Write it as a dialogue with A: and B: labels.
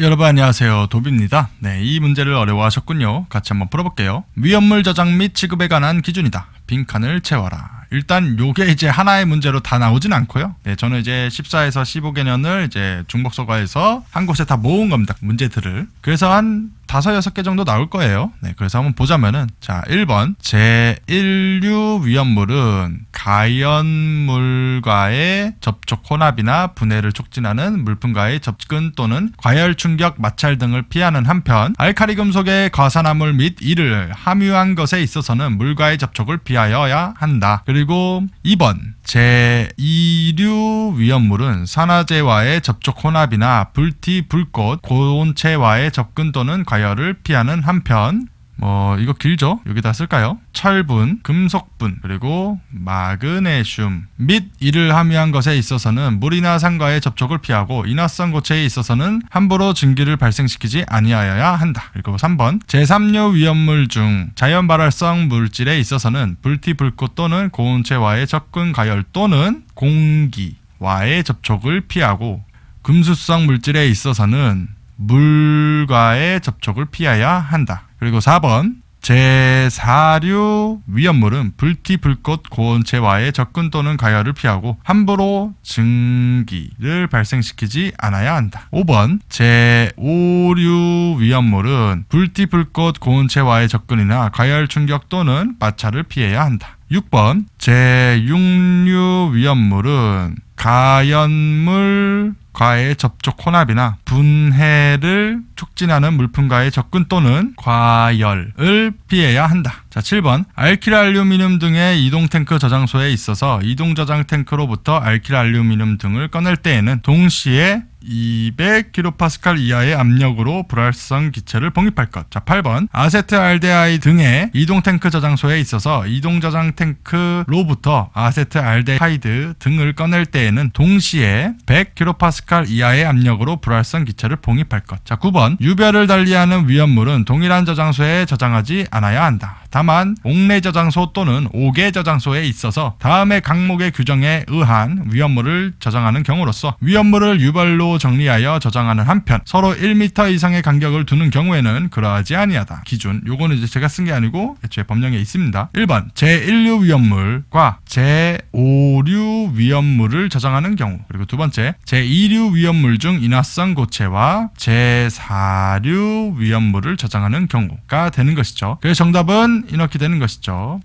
A: 여러분 안녕하세요. 도비입니다. 네, 이 문제를 어려워하셨군요. 같이 한번 풀어볼게요. 위험물 저장 및 취급에 관한 기준이다. 빈칸을 채워라. 일단 요게 이제 하나의 문제로 다 나오진 않고요. 네, 저는 이제 14에서 15개년을 이제 중복서가에서 한 곳에 다 모은 겁니다 문제들을. 그래서 한 다섯 여섯 개 정도 나올 거예요. 네, 그래서 한번 보자면은 자, 1번. 제1류 위험물은 가연물과의 접촉 혼합이나 분해를 촉진하는 물품과의 접근 또는 과열 충격 마찰 등을 피하는 한편 알카리 금속의 과산화물 및 이를 함유한 것에 있어서는 물과의 접촉을 피하여야 한다. 그리고 2번 제2류 위험물은 산화제와의 접촉 혼합이나 불티, 불꽃, 고온체와의 접근 또는 과열을 피하는 한편 뭐 이거 길죠? 여기다 쓸까요? 철분, 금속분, 그리고 마그네슘 및 이를 함유한 것에 있어서는 물이나 산과의 접촉을 피하고 인화성 고체에 있어서는 함부로 증기를 발생시키지 아니하여야 한다. 그리고 3번 제3류 위험물 중 자연 발활성 물질에 있어서는 불티, 불꽃 또는 고온체와의 접근 가열 또는 공기와의 접촉을 피하고 금수성 물질에 있어서는 물과의 접촉을 피해야 한다. 그리고 4번 제4류 위험물은 불티, 불꽃, 고온체와의 접근 또는 가열을 피하고 함부로 증기를 발생시키지 않아야 한다. 5번 제5류 위험물은 불티, 불꽃, 고온체와의 접근이나 가열 충격 또는 마찰을 피해야 한다. 6번 제6류 위험물은 가연물 과의 접촉 혼합이나 분해를 촉진하는 물품과의 접근 또는 과열을 피해야 한다. 자, 7번. 알키알루미늄 등의 이동 탱크 저장소에 있어서 이동 저장 탱크로부터 알키알루미늄 등을 꺼낼 때에는 동시에 200kPa 이하의 압력으로 불활성 기체를 봉입할 것. 자, 8번. 아세트알데하이 등의 이동 탱크 저장소에 있어서 이동 저장 탱크로부터 아세트알데하이드 등을 꺼낼 때에는 동시에 100kPa 이하의 압력으로 불활성 기체를 봉입할 것. 자, 9번. 유별을 달리하는 위험물은 동일한 저장소에 저장하지 않아야 한다. 다만 옥내 저장소 또는 옥외 저장소에 있어서 다음의 강목의 규정에 의한 위험물을 저장하는 경우로서 위험물을 유별로 정리하여 저장하는 한편 서로 1m 이상의 간격을 두는 경우에는 그러하지 아니하다. 기준 요거는 이제 제가 쓴 게 아니고 애초에 법령에 있습니다. 1번 제1류 위험물과 제5류 위험물을 저장하는 경우 그리고 두 번째 제2류 위험물 중 인화성 고체와 제4류 위험물을 저장하는 경우가 되는 것이죠. 그래서 정답은 이렇게 되는 것이죠.